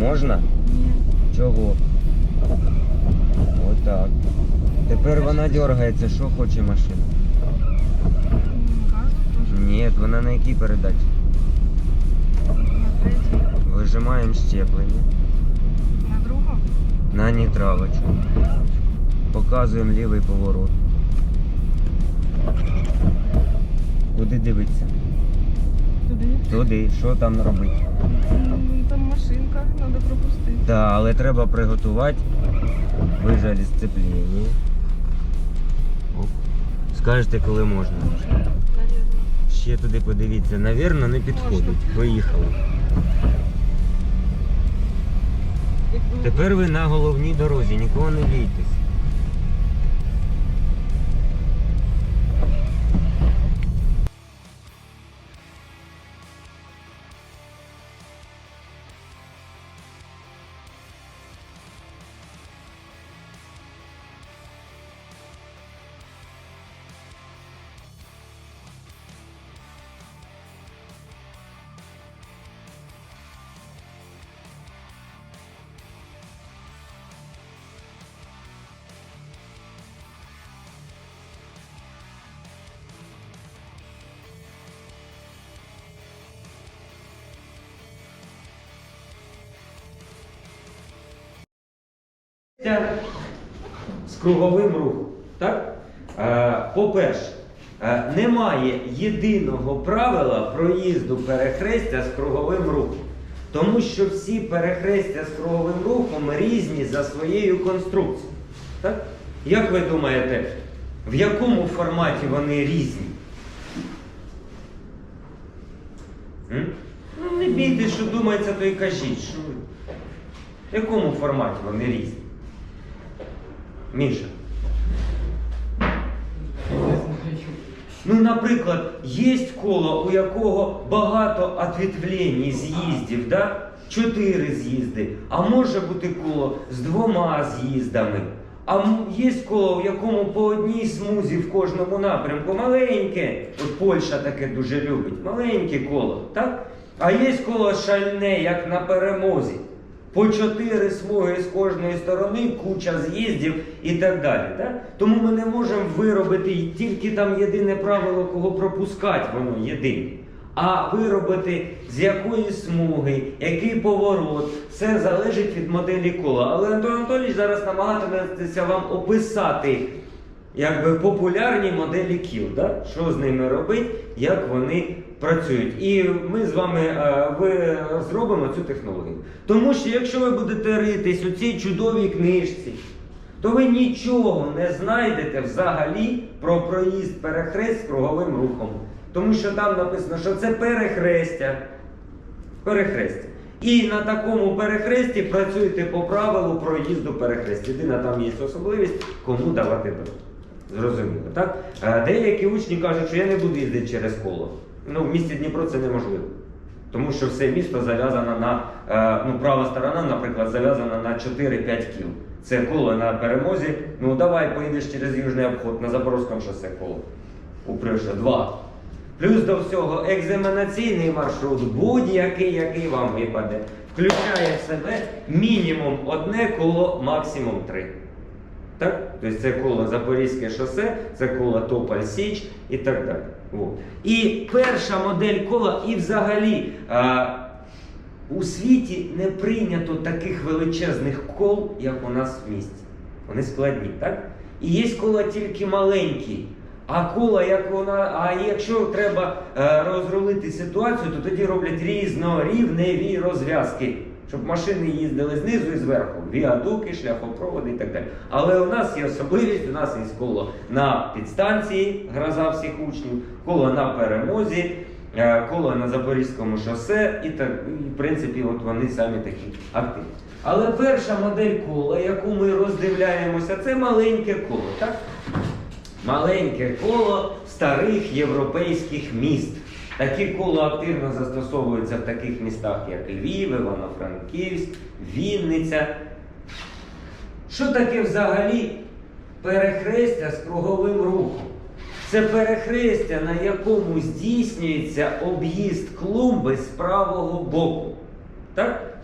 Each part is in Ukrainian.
Можна? Ні. Чого? Отак. Тепер вона дергається, що хоче машина. Ні, вона на якій передачі? Вижимаємо щеплення На другу. на нейтралочку. Показуємо лівий поворот. Куди дивитися? Туди. Туди, що там робити? Там машинка, треба пропустити. Так, але треба приготувати вижалі сцеплення. Оп. Скажете, коли можна. Навірно. Ще туди подивіться. Навірно, не підходить. Виїхали. Якби- Тепер ви на головній дорозі, нікого не бійтесь. З круговим рухом. Так? Е, По-перше, е, немає єдиного правила проїзду перехрестя з круговим рухом. Тому що всі перехрестя з круговим рухом різні за своєю конструкцією. Так? Як ви думаєте, в якому форматі вони різні? М? Ну, не бійтесь, що думається, то і кажіть. Що... В якому форматі вони різні? Міша. Ну, наприклад, є коло, у якого багато ответвлень, з'їздів, да? чотири з'їзди, а може бути коло з двома з'їздами. А є коло, в якому по одній смузі в кожному напрямку маленьке. От Польща таке дуже любить. Маленьке коло, так? А є коло шальне, як на перемозі. По чотири смуги з кожної сторони, куча з'їздів і так далі. Так? Тому ми не можемо виробити тільки там єдине правило, кого пропускати, воно єдине. А виробити з якої смуги, який поворот, все залежить від моделі кола. Але Антон Анатолійович зараз намагатиметься вам описати якби популярні моделі кіл, да? що з ними робити, як вони працюють. І ми з вами е, ви зробимо цю технологію. Тому що якщо ви будете ритись у цій чудовій книжці, то ви нічого не знайдете взагалі про проїзд перехрест круговим рухом. Тому що там написано, що це перехрестя. Перехрестя. І на такому перехресті працюєте по правилу проїзду перехрестя. Єдина там є особливість, кому давати дозвіл. Зрозуміло, так? Е, Деякі учні кажуть, що я не буду їздити через коло. Ну, в місті Дніпро це неможливо. Тому що все місто зав'язано на, е, ну, права сторона, наприклад, зав'язана на 4-5 кіл. Це коло на перемозі. Ну давай поїдеш через Южний обход на Запорозькому шосе коло. У Прюша 2. Плюс до всього екзаменаційний маршрут, будь-який, який вам випаде, включає в себе мінімум одне коло, максимум три. Так? Тобто це коло Запорізьке шосе, це коло Тополь Січ і так далі. От. І перша модель кола, і взагалі а, у світі не прийнято таких величезних кол, як у нас в місті. Вони складні, так? І є кола тільки маленькі. А кола, як вона, а якщо треба е, розрулити ситуацію, то тоді роблять різнорівневі розв'язки, щоб машини їздили знизу і зверху, віадуки, шляхопроводи і так далі. Але у нас є особливість, у нас є коло на підстанції, гроза всіх учнів, коло на перемозі, е, коло на Запорізькому шосе, і так, в принципі, от вони самі такі активні. Але перша модель кола, яку ми роздивляємося, це маленьке коло, так? Маленьке коло старих європейських міст. Такі кола активно застосовуються в таких містах, як Львів, Івано-Франківськ, Вінниця. Що таке взагалі перехрестя з круговим рухом? Це перехрестя, на якому здійснюється об'їзд клумби з правого боку. Так?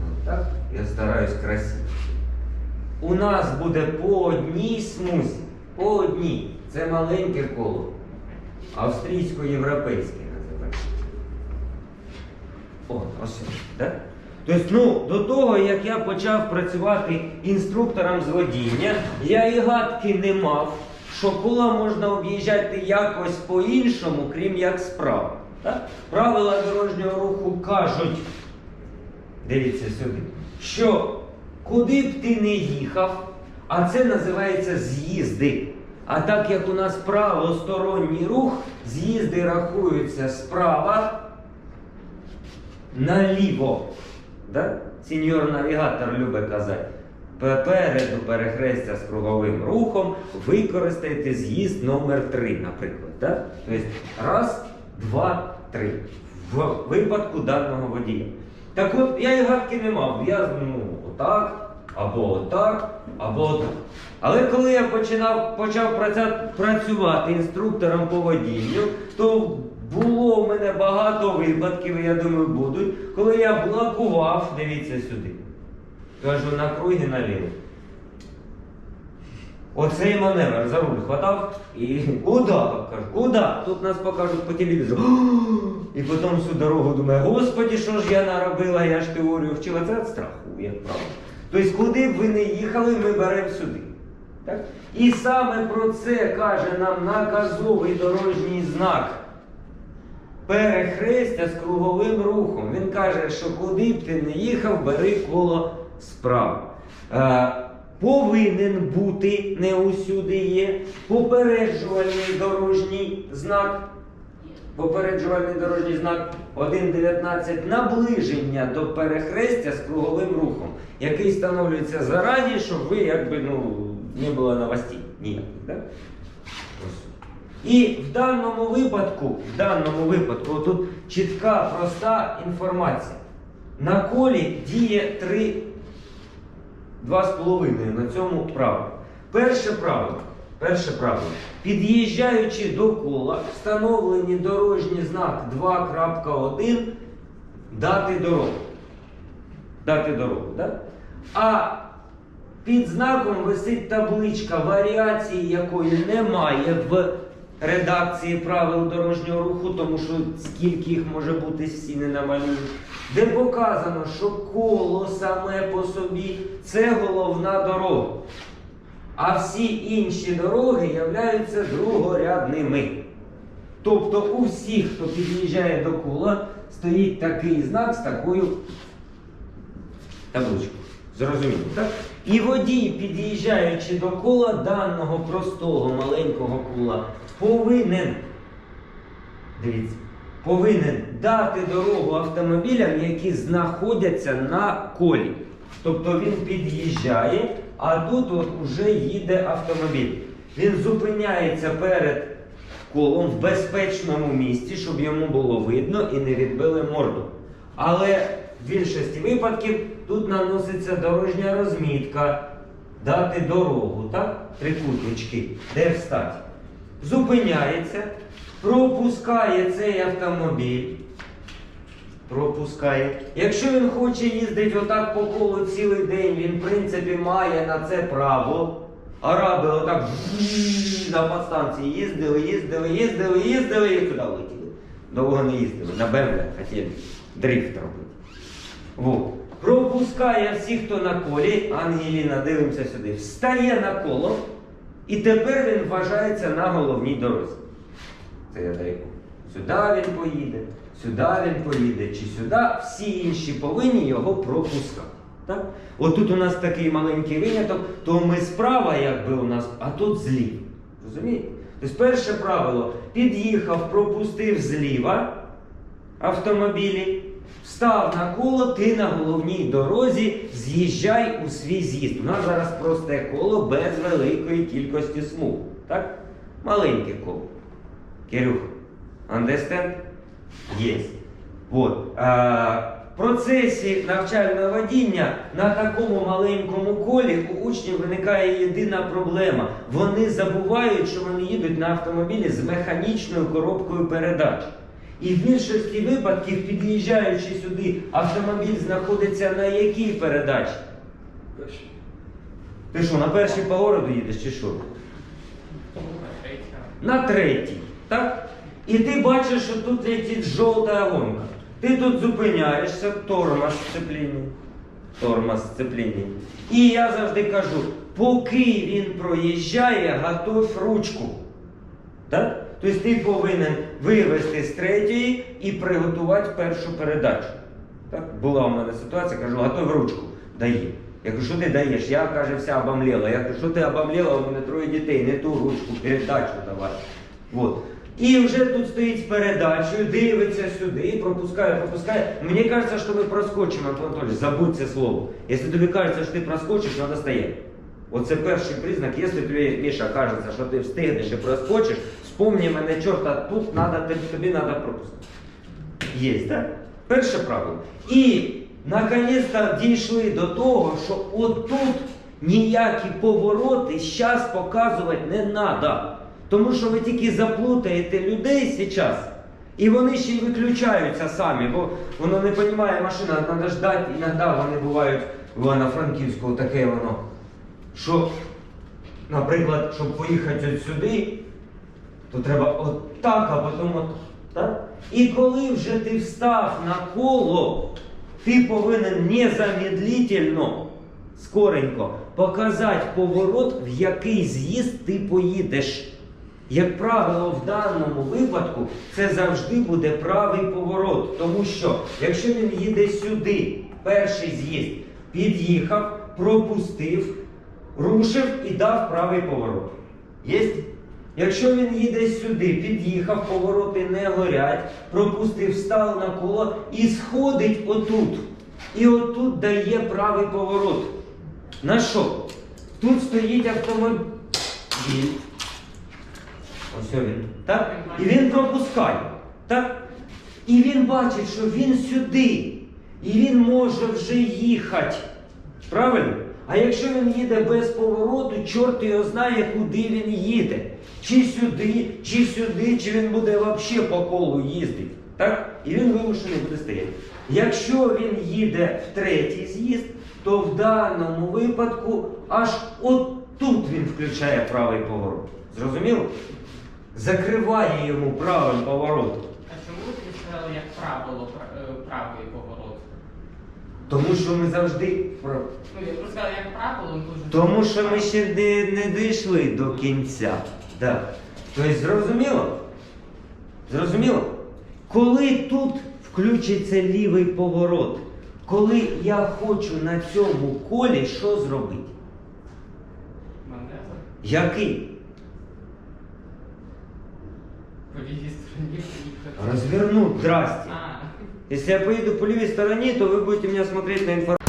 Ну, так, я стараюсь красиво. У нас буде по одній смузі, по одній. Це маленьке коло. Австрійсько-європейське називається. О, ось, так? Тобто, ну, до того, як я почав працювати інструктором з водіння, я і гадки не мав, що кола можна об'їжджати якось по-іншому, крім як справа. Так? Правила дорожнього руху кажуть, дивіться сюди, що куди б ти не їхав, а це називається з'їзди. А так як у нас правосторонній рух, з'їзди рахуються справа наліво. Да? Сеньор навігатор любить казати. Попереду перехрестя з круговим рухом використайте з'їзд номер 3, наприклад. Да? Тобто раз, два, три. В випадку даного водія. Так от я і гадки не мав. Я ну, отак, або отак, або отак. Але коли я починав, почав працювати інструктором по водінню, то було в мене багато випадків, я думаю, будуть, коли я блокував, дивіться сюди. Кажу, на круги наліво. Оцей маневр за руль хватав і куди? Кажу, куди? Тут нас покажуть по телевізору. І потім всю дорогу думаю, господі, що ж я наробила, я ж теорію вчила. Це від страху, як правило. Тобто, куди б ви не їхали, ми беремо сюди. Так? І саме про це каже нам наказовий дорожній знак. Перехрестя з круговим рухом. Він каже, що куди б ти не їхав, бери коло справа. Е, повинен бути, не усюди є, попереджувальний дорожній знак. Попереджувальний дорожній знак 1.19 наближення до перехрестя з круговим рухом, який встановлюється зарані, щоб ви якби ну, не було новостей ніяких. Да? І в даному випадку, в даному випадку, тут чітка, проста інформація. На колі діє три, два з половиною на цьому правило. Перше правило. Перше правило. Під'їжджаючи до кола, встановлені дорожній знак 2.1 дати дорогу. Дати дорогу, да? А під знаком висить табличка, варіації якої немає в редакції правил дорожнього руху, тому що скільки їх може бути, всі не намалюють, де показано, що коло саме по собі це головна дорога. А всі інші дороги являються другорядними. Тобто у всіх, хто під'їжджає до кола, стоїть такий знак з такою табличкою. Зрозуміло, так? І водій, під'їжджаючи до кола даного простого маленького кола, повинен, дивіться, повинен дати дорогу автомобілям, які знаходяться на колі. Тобто він під'їжджає, а тут от уже їде автомобіль. Він зупиняється перед колом в безпечному місці, щоб йому було видно і не відбили морду. Але в більшості випадків тут наноситься дорожня розмітка, дати дорогу, так? Трикутнички, де встати. Зупиняється, пропускає цей автомобіль. Пропускає. Якщо він хоче їздити отак по колу цілий день, він в принципі має на це право. Араби отак на подстанції їздили, їздили, їздили, їздили і туди летіли. Довго не їздили. На БМВ хотіли дрифт робити. Вот. Пропускає всіх, хто на колі, Ангеліна, дивимося сюди, встає на коло, і тепер він вважається на головній дорозі. Це я даю. Сюди він поїде, сюди він поїде, чи сюди, всі інші повинні його пропускати. Так? Отут у нас такий маленький виняток, то ми справа, якби у нас, а тут зліва. Розумієте? Тобто перше правило: під'їхав, пропустив зліва автомобілі, встав на коло, ти на головній дорозі, з'їжджай у свій з'їзд. У нас зараз просте коло без великої кількості смуг. Так? Маленьке коло. Кирюха, understand? Yes. Вот. А, в процесі навчального водіння на такому маленькому колі у учнів виникає єдина проблема. Вони забувають, що вони їдуть на автомобілі з механічною коробкою передач. І в більшості випадків, під'їжджаючи сюди, автомобіль знаходиться на якій передачі? Ти що, на першій по городу їдеш чи що? На третій, так? І ти бачиш, що тут летить жовта гонка. Ти тут зупиняєшся, тормоз сцепління. Тормоз сцепління. І я завжди кажу, поки він проїжджає, готовь ручку. Так? Тобто ти повинен вивести з третьої і приготувати першу передачу. Так? Була у мене ситуація, кажу, готов ручку, дає. Я кажу, що ти даєш? Я каже, вся обомлела. Я кажу, що ти обомлела, у мене троє дітей, не ту ручку, передачу давай. Вот. І вже тут стоїть з передачею, дивиться сюди, пропускає, пропускає. Мені кажеться, що ми проскочимо, Антон Анатольевич, забудь це слово. Якщо тобі кажеться, що ти проскочиш, треба стояти. Оце перший признак, якщо тобі, Міша, кажеться, що ти встигнеш і проскочиш, вспомни мене, чорта, тут надо, тобі, треба пропустити. Є, так? Перше правило. І наконець-то дійшли до того, що отут ніякі повороти зараз показувати не треба. Тому що ви тільки заплутаєте людей зараз, і вони ще й виключаються самі, бо воно не розуміє машина, треба ждати, іноді вони бувають в Івано-Франківську, таке воно. Що, наприклад, щоб поїхати сюди, то треба от так, а потім от так. І коли вже ти встав на коло, ти повинен незамедлительно, скоренько, показати поворот, в який з'їзд ти поїдеш. Як правило, в даному випадку це завжди буде правий поворот. Тому що якщо він їде сюди, перший з'їзд, під'їхав, пропустив, рушив і дав правий поворот. Єсть? Якщо він їде сюди, під'їхав, повороти не горять, пропустив, став на коло і сходить отут. І отут дає правий поворот. На що? Тут стоїть автомобіль. Ось він. Так? І він пропускає. Так? І він бачить, що він сюди. І він може вже їхати. Правильно? А якщо він їде без повороту, чорт його знає, куди він їде. Чи сюди, чи сюди, чи він буде взагалі по колу їздити. Так? І він вимушений буде стояти. Якщо він їде в третій з'їзд, то в даному випадку аж отут він включає правий поворот. Зрозуміло? Закриває йому правим поворотом. А чому ви сказали, як правило, пра- е, правий поворот? Тому що ми завжди. Ну, я просто як правило, ну, дуже... Тому що ми ще не, не дійшли до кінця. Да. Тобто зрозуміло? Зрозуміло? Коли тут включиться лівий поворот, коли я хочу на цьому колі що зробити? Маневр? Який? По лівій стороні поїхати. Розвернуть, здрасте. А, Если я поеду по левой стороне, то вы будете меня смотреть на информацию.